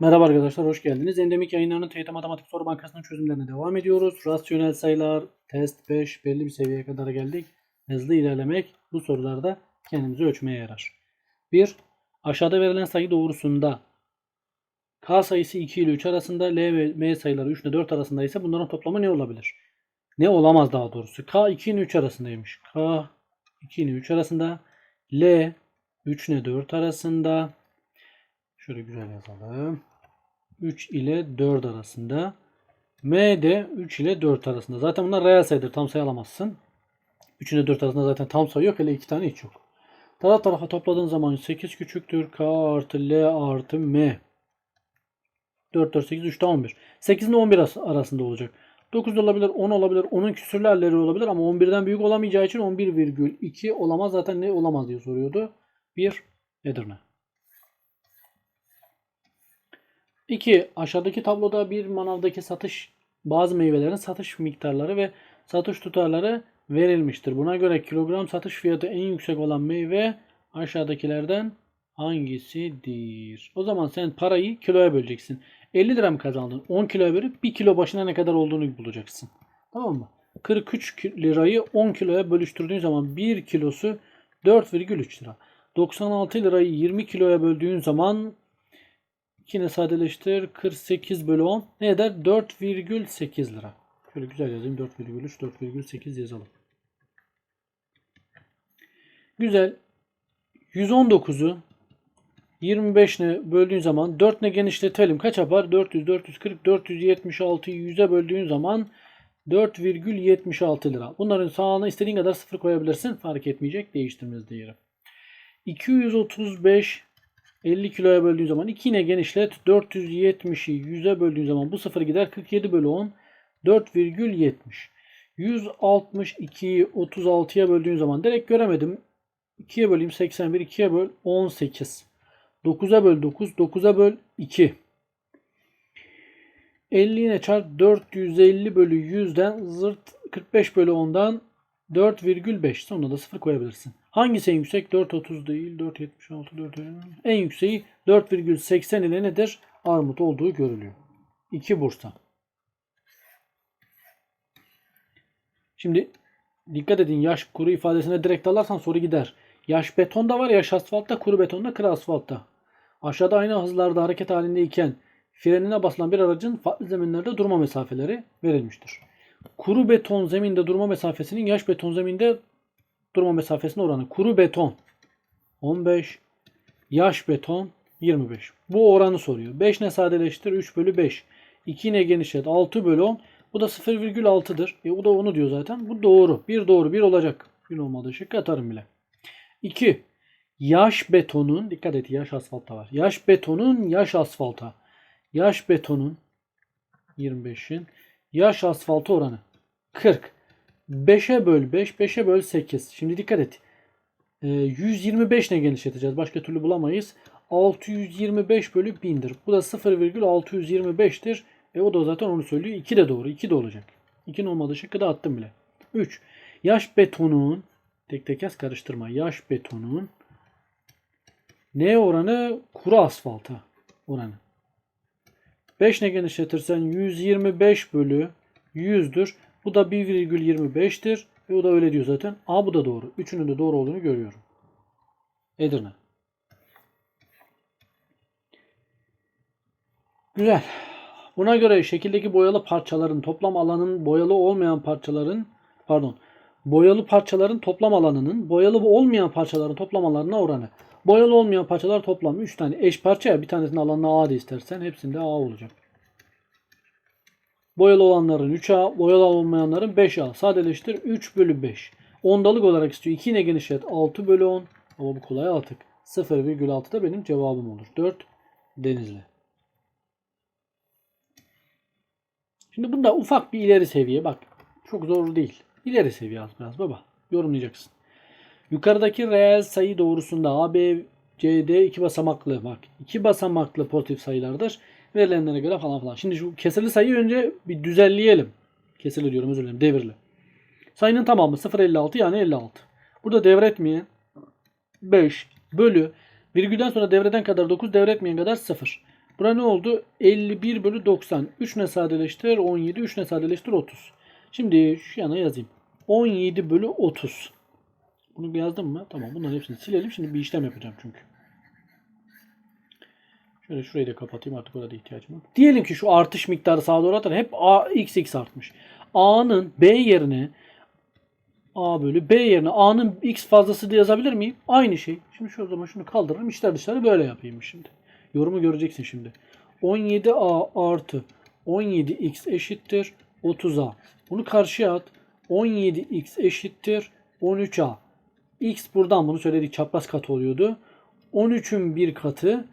Merhaba arkadaşlar, hoş geldiniz. Endemik yayınlarının TYT Matematik Soru Bankası'nın çözümlerine devam ediyoruz. Rasyonel sayılar, test 5, belli bir seviyeye kadar geldik. Hızlı ilerlemek bu sorularda kendimizi ölçmeye yarar. 1. Aşağıda verilen sayı doğrusunda K sayısı 2 ile 3 arasında, L ve M sayıları 3 ile 4 arasında ise bunların toplamı ne olabilir? Ne olamaz daha doğrusu. K 2 ile 3 arasındaymış. K 2 ile 3 arasında, L 3 ile 4 arasında, Şöyle güzel yazalım. 3 ile 4 arasında. M de 3 ile 4 arasında. Zaten bunlar reel sayıdır. Tam sayı alamazsın. 3 ile 4 arasında zaten tam sayı yok. Hele 2 tane hiç yok. Taraf tarafa topladığın zaman 8 küçüktür. K artı L artı M. 4, 4, 8, 3 de 11. 8 ile 11 as- arasında olacak. 9 da olabilir, 10 olabilir, 10'un küsürlü halleri olabilir ama 11'den büyük olamayacağı için 11,2 olamaz. Zaten ne olamaz diye soruyordu. 1 Edirne. 2. Aşağıdaki tabloda bir manavdaki satış bazı meyvelerin satış miktarları ve satış tutarları verilmiştir. Buna göre kilogram satış fiyatı en yüksek olan meyve aşağıdakilerden hangisidir? O zaman sen parayı kiloya böleceksin. 50 lira mı kazandın? 10 kiloya bölüp 1 kilo başına ne kadar olduğunu bulacaksın. Tamam mı? 43 ki- lirayı 10 kiloya bölüştürdüğün zaman 1 kilosu 4,3 lira. 96 lirayı 20 kiloya böldüğün zaman Yine sadeleştir. 48 bölü 10 ne eder? 4,8 lira. Şöyle güzel yazayım. 4,3, 4,8 yazalım. Güzel. 119'u 25 ne böldüğün zaman 4 ne genişletelim. Kaç yapar? 400, 440, 476'yı 100'e böldüğün zaman 4,76 lira. Bunların sağına istediğin kadar sıfır koyabilirsin. Fark etmeyecek. Değiştirmez değeri. 235 50 kiloya böldüğün zaman 2 yine genişlet. 470'i 100'e böldüğün zaman bu sıfır gider. 47 bölü 10 4,70. 162'yi 36'ya böldüğün zaman direkt göremedim. 2'ye böleyim 81. 2'ye böl 18. 9'a böl 9. 9'a böl 2. 50 yine çarp 450 bölü 100'den zırt 45 bölü 10'dan 4,5 sonuna da 0 koyabilirsin. Hangisi en yüksek? 4.30 değil. 4.76, 4 En yükseği 4,80 ile nedir? Armut olduğu görülüyor. 2 Bursa. Şimdi dikkat edin yaş kuru ifadesine direkt alarsan soru gider. Yaş betonda var, yaş asfaltta, kuru betonda, kırı asfaltta. Aşağıda aynı hızlarda hareket halindeyken frenine basılan bir aracın farklı zeminlerde durma mesafeleri verilmiştir. Kuru beton zeminde durma mesafesinin yaş beton zeminde durma mesafesine oranı. Kuru beton 15, yaş beton 25. Bu oranı soruyor. 5 ne sadeleştir? 3 bölü 5. 2 ne genişlet? 6 bölü 10. Bu da 0,6'dır. E, o da onu diyor zaten. Bu doğru. 1 doğru. 1 olacak. 1 olmadığı şık atarım bile. 2. Yaş betonun, dikkat et yaş asfalta var. Yaş betonun yaş asfalta. Yaş betonun 25'in yaş asfalta oranı 40. 5'e böl 5, 5'e böl 8. Şimdi dikkat et. Ee, 125 ne genişleteceğiz? Başka türlü bulamayız. 625 bölü 1000'dir. Bu da 0,625'tir. E o da zaten onu söylüyor. 2 de doğru. 2 de olacak. 2'nin olmadığı şıkkı da attım bile. 3. Yaş betonun tek tek yaz karıştırma. Yaş betonun ne oranı? Kuru asfalta oranı. 5 ne genişletirsen 125 bölü 100'dür. Bu da 1,25'tir. Ve o da öyle diyor zaten. A bu da doğru. Üçünün de doğru olduğunu görüyorum. Edirne. Güzel. Buna göre şekildeki boyalı parçaların toplam alanın boyalı olmayan parçaların pardon boyalı parçaların toplam alanının boyalı olmayan parçaların toplam alanına oranı. Boyalı olmayan parçalar toplam 3 tane eş parça ya bir tanesinin alanına A de istersen hepsinde A olacak. Boyalı olanların 3A, boyalı olmayanların 5A. Sadeleştir 3 bölü 5. Ondalık olarak istiyor. 2 yine genişlet 6 bölü 10. Ama bu kolay artık. 0,6 da benim cevabım olur. 4 Denizli. Şimdi bunda ufak bir ileri seviye bak. Çok zor değil. İleri seviye az biraz baba. Yorumlayacaksın. Yukarıdaki reel sayı doğrusunda A, B, C, D iki basamaklı bak. iki basamaklı pozitif sayılardır. Verilenlere göre falan falan. Şimdi şu kesirli sayıyı önce bir düzenleyelim. Kesirli diyorum özür dilerim. Devirli. Sayının tamamı 0,56 yani 56. Burada devretmeyen 5 bölü virgülden sonra devreden kadar 9 devretmeyen kadar 0. Bura ne oldu? 51 bölü 90. 3 ne sadeleştir? 17. 3 ne sadeleştir? 30. Şimdi şu yana yazayım. 17 bölü 30. Bunu yazdım mı? Tamam bunların hepsini silelim. Şimdi bir işlem yapacağım çünkü. Şöyle şurayı da kapatayım artık orada ihtiyacım yok. Diyelim ki şu artış miktarı sağa doğru atar. Hep A, x x artmış. A'nın B yerine A bölü B yerine A'nın x fazlası diye yazabilir miyim? Aynı şey. Şimdi şu zaman şunu kaldırırım. İçler dışları böyle yapayım şimdi. Yorumu göreceksin şimdi. 17A artı 17x eşittir 30A. Bunu karşıya at. 17x eşittir 13A. X buradan bunu söyledik çapraz kat oluyordu. 13'ün bir katı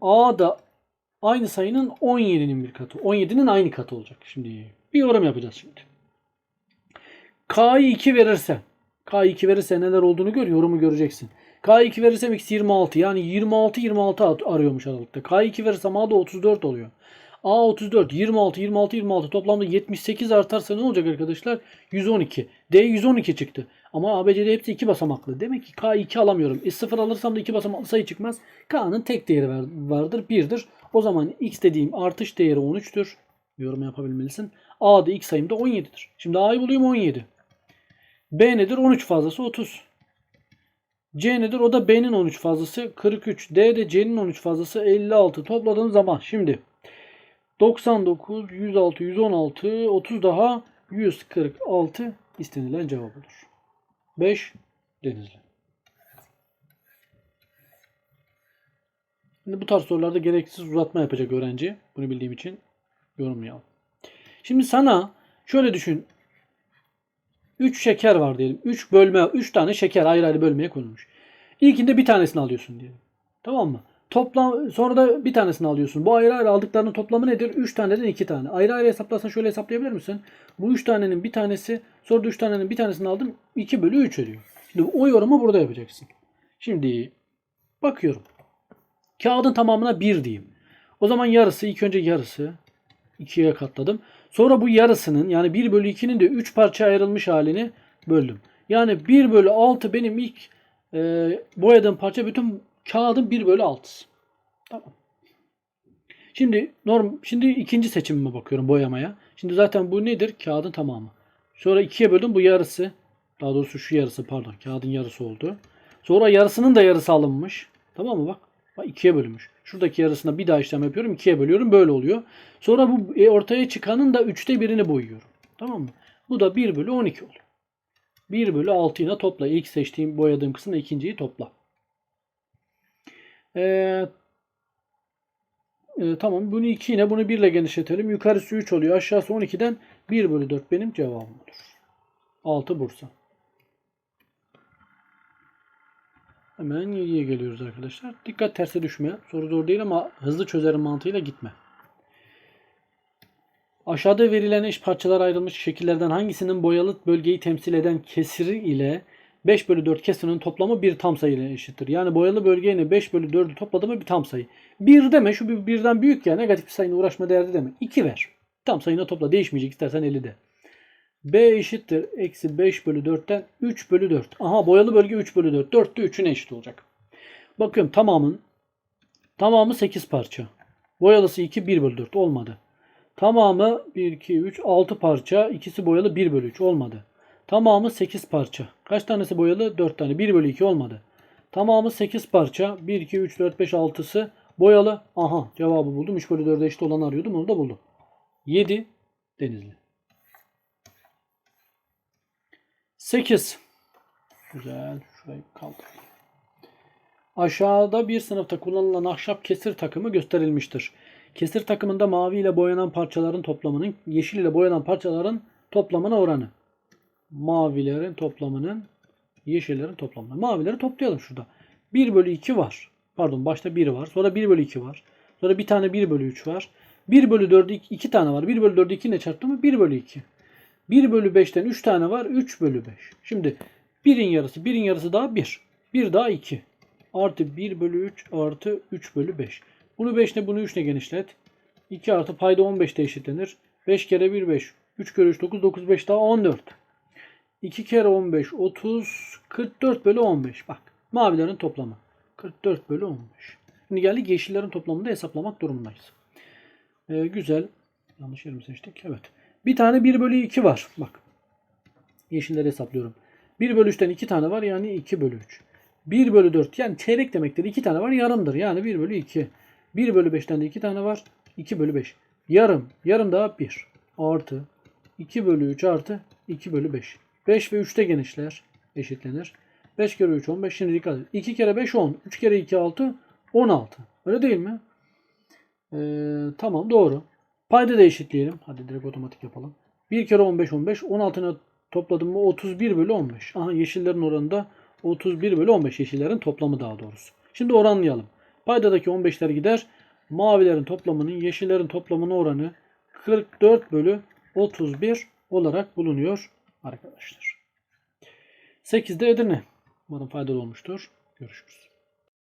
A da aynı sayının 17'nin bir katı. 17'nin aynı katı olacak. Şimdi bir yorum yapacağız şimdi. K'yı 2 verirse K2 verirse neler olduğunu gör. Yorumu göreceksin. K2 verirsem x 26 yani 26 26 at- arıyormuş aralıkta. K2 verirsem A da 34 oluyor. A 34 26 26 26 toplamda 78 artarsa ne olacak arkadaşlar? 112. D 112 çıktı. Ama ABC'de hepsi 2 basamaklı. Demek ki K2 alamıyorum. E 0 alırsam da 2 basamaklı sayı çıkmaz. K'nın tek değeri var- vardır 1'dir. O zaman x dediğim artış değeri 13'tür. Yorum yapabilmelisin. A da x sayım da 17'dir. Şimdi A'yı bulayım 17. B nedir? 13 fazlası 30. C nedir? O da B'nin 13 fazlası 43. D de C'nin 13 fazlası 56. Topladığın zaman şimdi 99, 106, 116, 30 daha 146 istenilen cevap olur. 5 Denizli. Şimdi bu tarz sorularda gereksiz uzatma yapacak öğrenci. Bunu bildiğim için yorumlayalım. Şimdi sana şöyle düşün. 3 şeker var diyelim. 3 bölme, 3 tane şeker ayrı ayrı bölmeye konulmuş. İlkinde bir tanesini alıyorsun diyelim. Tamam mı? Toplam sonra da bir tanesini alıyorsun. Bu ayrı ayrı aldıklarının toplamı nedir? 3 taneden 2 tane. Ayrı ayrı hesaplarsan şöyle hesaplayabilir misin? Bu 3 tanenin bir tanesi sonra da 3 tanenin bir tanesini aldım. 2 bölü 3 ediyor. Şimdi o yorumu burada yapacaksın. Şimdi bakıyorum. Kağıdın tamamına 1 diyeyim. O zaman yarısı ilk önce yarısı 2'ye katladım. Sonra bu yarısının yani 1 bölü 2'nin de 3 parça ayrılmış halini böldüm. Yani 1 bölü 6 benim ilk e, boyadığım parça bütün kağıdın 1 bölü 6'sı. Tamam. Şimdi norm şimdi ikinci seçimime bakıyorum boyamaya. Şimdi zaten bu nedir? Kağıdın tamamı. Sonra ikiye böldüm bu yarısı. Daha doğrusu şu yarısı pardon. Kağıdın yarısı oldu. Sonra yarısının da yarısı alınmış. Tamam mı? Bak. Bak ikiye bölünmüş. Şuradaki yarısına bir daha işlem yapıyorum. ikiye bölüyorum. Böyle oluyor. Sonra bu e, ortaya çıkanın da üçte birini boyuyorum. Tamam mı? Bu da 1 bölü 12 oluyor. 1 bölü 6 yine topla. İlk seçtiğim boyadığım kısımla ikinciyi topla. Ee, e, tamam. Bunu 2 yine bunu 1 ile genişletelim. Yukarısı 3 oluyor. Aşağısı 12'den 1 bölü 4 benim cevabım olur. 6 Bursa. Hemen 7'ye geliyoruz arkadaşlar. Dikkat terse düşme. Soru zor değil ama hızlı çözerim mantığıyla gitme. Aşağıda verilen eş parçalara ayrılmış şekillerden hangisinin boyalı bölgeyi temsil eden kesiri ile 5 bölü 4 kesirinin toplamı bir tam sayı ile eşittir. Yani boyalı bölgeyle 5 bölü 4'ü topladı mı bir tam sayı. 1 deme şu bir birden büyük ya negatif bir sayının uğraşma değerli deme. 2 ver. Tam sayına topla değişmeyecek istersen 50 de. B eşittir. Eksi 5 bölü 4'ten 3 bölü 4. Aha boyalı bölge 3 bölü 4. 4 de 3'üne eşit olacak. Bakıyorum tamamın tamamı 8 parça. Boyalısı 2 1 bölü 4 olmadı. Tamamı 1 2 3 6 parça. İkisi boyalı 1 bölü 3 olmadı. Tamamı 8 parça. Kaç tanesi boyalı? 4 tane. 1 bölü 2 olmadı. Tamamı 8 parça. 1 2 3 4 5 6'sı boyalı. Aha cevabı buldum. 3 bölü 4'e eşit olanı arıyordum. Onu da buldum. 7 Denizli. 8. Güzel. Şurayı kaldırayım. Aşağıda bir sınıfta kullanılan ahşap kesir takımı gösterilmiştir. Kesir takımında mavi ile boyanan parçaların toplamının yeşil ile boyanan parçaların toplamına oranı. Mavilerin toplamının yeşillerin toplamına. Mavileri toplayalım şurada. 1 bölü 2 var. Pardon başta 1 var. Sonra 1 bölü 2 var. Sonra bir tane 1 bölü 3 var. 1 bölü 4'ü 2 tane var. 1 bölü 4'ü 2 ile çarptım mı 1 bölü 2. 1 bölü 5'ten 3 tane var. 3 bölü 5. Şimdi 1'in yarısı. 1'in yarısı daha 1. 1 daha 2. Artı 1 bölü 3 artı 3 bölü 5. Bunu 5 ne bunu 3 ne genişlet. 2 artı payda 15 de eşitlenir. 5 kere 1 5. 3 kere 3 9. 9 5 daha 14. 2 kere 15 30. 44 bölü 15. Bak mavilerin toplamı. 44 bölü 15. Şimdi geldik yeşillerin toplamını da hesaplamak durumundayız. Ee, güzel. Yanlış yerimi seçtik. Evet. Bir tane 1 bölü 2 var. Bak. Yeşilleri hesaplıyorum. 1 bölü 3'ten 2 tane var yani 2 bölü 3. 1 bölü 4 yani çeyrek demektir. 2 tane var yarımdır. Yani 1 bölü 2. 1 bölü 5'ten de 2 tane var. 2 bölü 5. Yarım. Yarım daha 1. Artı 2 bölü 3 artı 2 bölü 5. 5 ve 3'te genişler. Eşitlenir. 5 kere 3 15. Şimdi dikkat et. 2 kere 5 10. 3 kere 2 6. 16. Öyle değil mi? Ee, tamam doğru. Payda da eşitleyelim. Hadi direkt otomatik yapalım. 1 kere 15 15. 16'ını topladım mı 31 bölü 15. Aha yeşillerin oranında 31 bölü 15. Yeşillerin toplamı daha doğrusu. Şimdi oranlayalım. Paydadaki 15'ler gider. Mavilerin toplamının yeşillerin toplamının oranı 44 bölü 31 olarak bulunuyor arkadaşlar. 8'de Edirne. Umarım faydalı olmuştur. Görüşürüz.